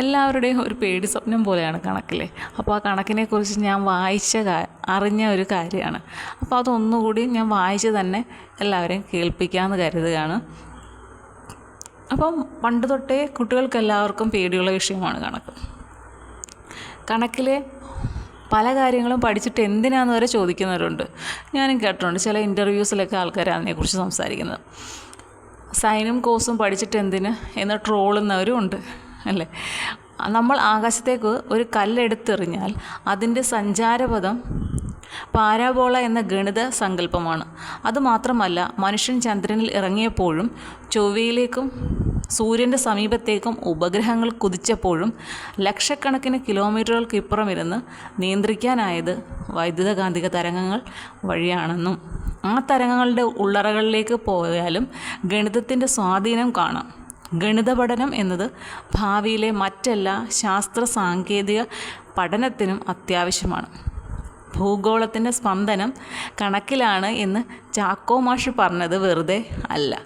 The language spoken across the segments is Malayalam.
എല്ലാവരുടെയും ഒരു പേടി സ്വപ്നം പോലെയാണ് കണക്കിലെ. അപ്പോൾ ആ കണക്കിനെക്കുറിച്ച് ഞാൻ വായിച്ച അറിഞ്ഞ ഒരു കാര്യമാണ്. അപ്പോൾ അതൊന്നുകൂടി ഞാൻ വായിച്ച് തന്നെ എല്ലാവരെയും കേൾപ്പിക്കാമെന്ന് കരുതുകയാണ്. അപ്പം പണ്ട് തൊട്ടേ കുട്ടികൾക്കെല്ലാവർക്കും പേടിയുള്ള വിഷയമാണ് കണക്ക്. കണക്കിലെ പല കാര്യങ്ങളും പഠിച്ചിട്ട് എന്തിനാന്ന് വരെ ചോദിക്കുന്നവരുണ്ട്. ഞാനും കേട്ടിട്ടുണ്ട് ചില ഇന്റർവ്യൂസിലൊക്കെ ആൾക്കാർ അതിനെക്കുറിച്ച് സംസാരിക്കുന്നത്. സൈനും കോസും പഠിച്ചിട്ട് എന്തിന് എന്ന് ട്രോളുന്നവരും ഉണ്ട്. അല്ലേ? നമ്മൾ ആകാശത്തേക്ക് ഒരു കല്ലെടുത്തെറിഞ്ഞാൽ അതിന്റെ സഞ്ചാരപഥം പാരാബോള എന്ന ഗണിത സങ്കല്പമാണ്. അതുമാത്രമല്ല മനുഷ്യൻ ചന്ദ്രനിൽ ഇറങ്ങിയപ്പോഴും ചൊവ്വയിലേക്കും സൂര്യന്റെ സമീപത്തേക്കും ഉപഗ്രഹങ്ങൾ കുതിച്ചപ്പോഴും ലക്ഷക്കണക്കിന് കിലോമീറ്ററുകൾക്ക് ഇപ്പുറം ഇരുന്ന് നിയന്ത്രിക്കാനായത് വൈദ്യുതകാന്തിക തരംഗങ്ങൾ വഴിയാണെന്നും ആ തരംഗങ്ങളുടെ ഉള്ളറകളിലേക്ക് പോയാലും ഗണിതത്തിന്റെ സ്വാധീനം കാണാം. ഗണിത പഠനം എന്നത് ഭാവിയിലെ മറ്റെല്ലാ ശാസ്ത്ര സാങ്കേതിക പഠനത്തിനും അത്യാവശ്യമാണ്. ഭൂഗോളത്തിന്റെ സ്പന്ദനം കണക്കിലാണ് എന്ന് ചാക്കോ മാഷ് പറഞ്ഞത് വെറുതെ അല്ല.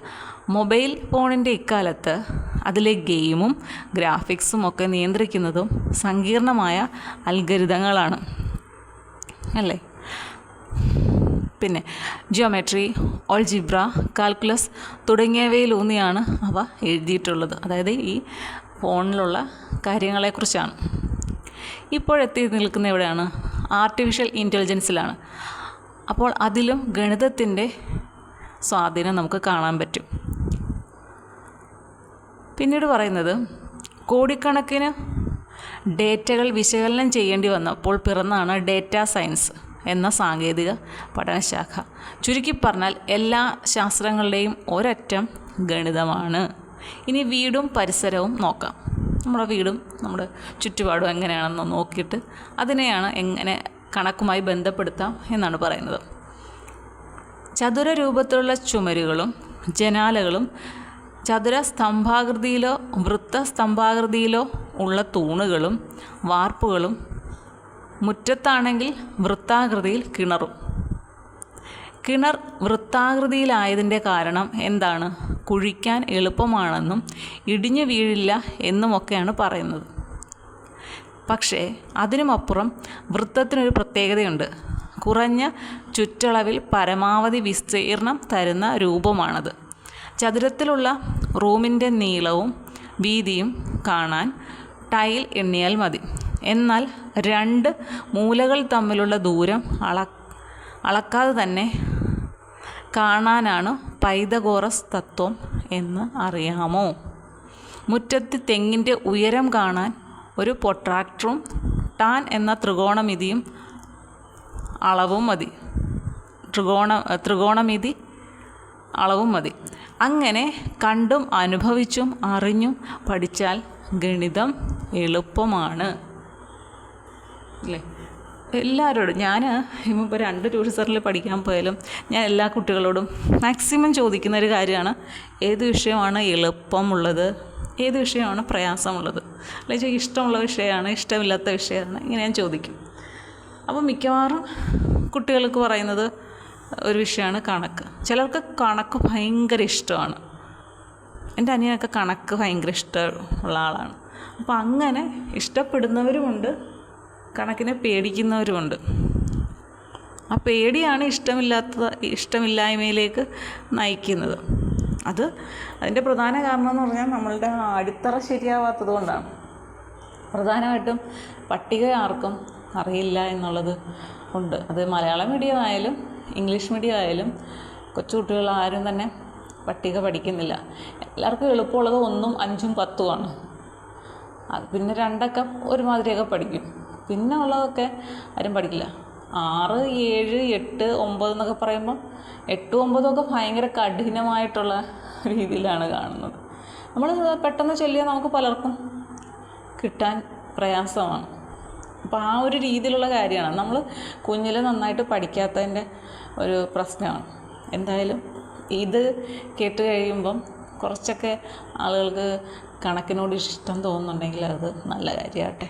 മൊബൈൽ ഫോണിന്റെ ഇക്കാലത്ത് അതിലെ ഗെയിമും ഗ്രാഫിക്സും ഒക്കെ നിയന്ത്രിക്കുന്നതും സങ്കീർണമായ അൽഗരിതങ്ങളാണ്. അല്ലേ? പിന്നെ ജിയോമെട്രി ഓൾജിബ്ര കാൽക്കുലസ് തുടങ്ങിയവയിലൂന്നിയാണ് അവ എഴുതിയിട്ടുള്ളത്. അതായത് ഈ ഫോണിലുള്ള കാര്യങ്ങളെക്കുറിച്ചാണ്. ഇപ്പോഴെത്തി നിൽക്കുന്ന എവിടെയാണ് ആർട്ടിഫിഷ്യൽ ഇന്റലിജൻസിലാണ് അപ്പോൾ അതിലും ഗണിതത്തിന്റെ സ്വാധീനം നമുക്ക് കാണാൻ പറ്റും. പിന്നീട് പറയുന്നത് കോടിക്കണക്കിന് ഡേറ്റകൾ വിശകലനം ചെയ്യേണ്ടി വന്നപ്പോൾ പിറന്നാണ് ഡേറ്റ സയൻസ്. എന്ന സാങ്കേതിക പഠനശാഖ. ചുരുക്കി പറഞ്ഞാൽ എല്ലാ ശാസ്ത്രങ്ങളുടെയും ഒരറ്റം ഗണിതമാണ്. ഇനി വീടും പരിസരവും നോക്കാം. നമ്മുടെ വീടും നമ്മുടെ ചുറ്റുപാടും എങ്ങനെയാണെന്ന് നോക്കിയിട്ട് അതിനെയാണ് എങ്ങനെ കണക്കുമായി ബന്ധപ്പെടുത്താം എന്നാണ് പറയുന്നത്. ചതുര രൂപത്തിലുള്ള ചുമരുകളും ജനാലകളും ചതുര സ്തംഭാകൃതിയിലോ വൃത്ത സ്തംഭാകൃതിയിലോ ഉള്ള തൂണുകളും വാർപ്പുകളും മുറ്റത്താണെങ്കിൽ വൃത്താകൃതിയിൽ കിണറും. കിണർ വൃത്താകൃതിയിലായതിന്റെ കാരണം എന്താണ്? കുഴിക്കാൻ എളുപ്പമാണെന്നും ഇടിഞ്ഞു വീഴില്ല എന്നുമൊക്കെയാണ് പറയുന്നത്. പക്ഷേ അതിനുമപ്പുറം വൃത്തത്തിനൊരു പ്രത്യേകതയുണ്ട്. കുറഞ്ഞ ചുറ്റളവിൽ പരമാവധി വിസ്തീർണം തരുന്ന രൂപമാണത്. ചതുരത്തിലുള്ള റൂമിന്റെ നീളവും വീതിയും കാണാൻ ടൈൽ എണ്ണിയാൽ മതി. എന്നാൽ രണ്ട് മൂലകൾ തമ്മിലുള്ള ദൂരം അള അളക്കാതെ തന്നെ കാണാനാണ് പൈതഗോറസ് തത്വം എന്ന് അറിയാമോ? മുറ്റത്ത് തെങ്ങിന്റെ ഉയരം കാണാൻ ഒരു പൊട്രാക്ടറും ടാൻ എന്ന ത്രികോണമിതിയും അളവും മതി. ത്രികോണ ത്രികോണമിതി അളവും മതി. അങ്ങനെ കണ്ടും അനുഭവിച്ചും അറിഞ്ഞും പഠിച്ചാൽ ഗണിതം എളുപ്പമാണ്. അല്ലേ? എല്ലാവരോടും ഞാൻ ഇപ്പോൾ രണ്ട് ട്യൂഷൻ പഠിക്കാൻ പോയാലും ഞാൻ എല്ലാ കുട്ടികളോടും മാക്സിമം ചോദിക്കുന്ന ഒരു കാര്യമാണ് ഏത് വിഷയമാണ് എളുപ്പമുള്ളത്? ഏത് വിഷയമാണ് പ്രയാസമുള്ളത്? അല്ലെങ്കിൽ ഇഷ്ടമുള്ള വിഷയമാണ് ഇഷ്ടമില്ലാത്ത വിഷയമാണ് ഇങ്ങനെ ഞാൻ ചോദിക്കും. അപ്പോൾ മിക്കവാറും കുട്ടികൾക്ക് പറയുന്നത് ഒരു വിഷയമാണ് കണക്ക്. ചിലർക്ക് കണക്ക് ഭയങ്കര ഇഷ്ടമാണ്. എന്റെ അനിയനൊക്കെ കണക്ക് ഭയങ്കര ഇഷ്ടമുള്ള ആളാണ്. അപ്പോൾ അങ്ങനെ ഇഷ്ടപ്പെടുന്നവരുമുണ്ട്. കണക്കിനെ പേടിക്കുന്നവരുമുണ്ട്. ആ പേടിയാണ് ഇഷ്ടമില്ലാത്ത ഇഷ്ടമില്ലായ്മയിലേക്ക് നയിക്കുന്നത്. അത് അതിന്റെ പ്രധാന കാരണം എന്ന് പറഞ്ഞാൽ നമ്മളുടെ അടിത്തറ ശരിയാവാത്തത് കൊണ്ടാണ് പ്രധാനമായിട്ടും പട്ടിക ആർക്കും അറിയില്ല എന്നുള്ളത് ഉണ്ട്. അത് മലയാളം മീഡിയം ആയാലും ഇംഗ്ലീഷ് മീഡിയം ആയാലും കൊച്ചുകുട്ടികൾ ആരും തന്നെ പട്ടിക പഠിക്കുന്നില്ല. എല്ലാവർക്കും എളുപ്പമുള്ളത് ഒന്നും അഞ്ചും പത്തുമാണ് അത് പിന്നെ രണ്ടൊക്കെ ഒരുമാതിരിയൊക്കെ പഠിക്കും. പിന്നെ ഉള്ളതൊക്കെ ആരും പഠിക്കില്ല. ആറ് ഏഴ് എട്ട് ഒമ്പത് എന്നൊക്കെ പറയുമ്പം എട്ടും ഒമ്പതും ഒക്കെ ഭയങ്കര കഠിനമായിട്ടുള്ള രീതിയിലാണ് കാണുന്നത്. നമ്മൾ പെട്ടെന്ന് ചൊല്ലിയാൽ നമുക്ക് പലർക്കും കിട്ടാൻ പ്രയാസമാണ്. അപ്പോൾ ആ ഒരു രീതിയിലുള്ള കാര്യമാണ്. നമ്മൾ കുഞ്ഞിൽ നന്നായിട്ട് പഠിക്കാത്തതിന്റെ ഒരു പ്രശ്നമാണ്. എന്തായാലും ഇത് കേട്ട് കഴിയുമ്പം കുറച്ചൊക്കെ ആളുകൾക്ക് കണക്കിനോട് ഇഷ്ടം തോന്നുന്നുണ്ടെങ്കിൽ അത് നല്ല കാര്യമാകട്ടെ.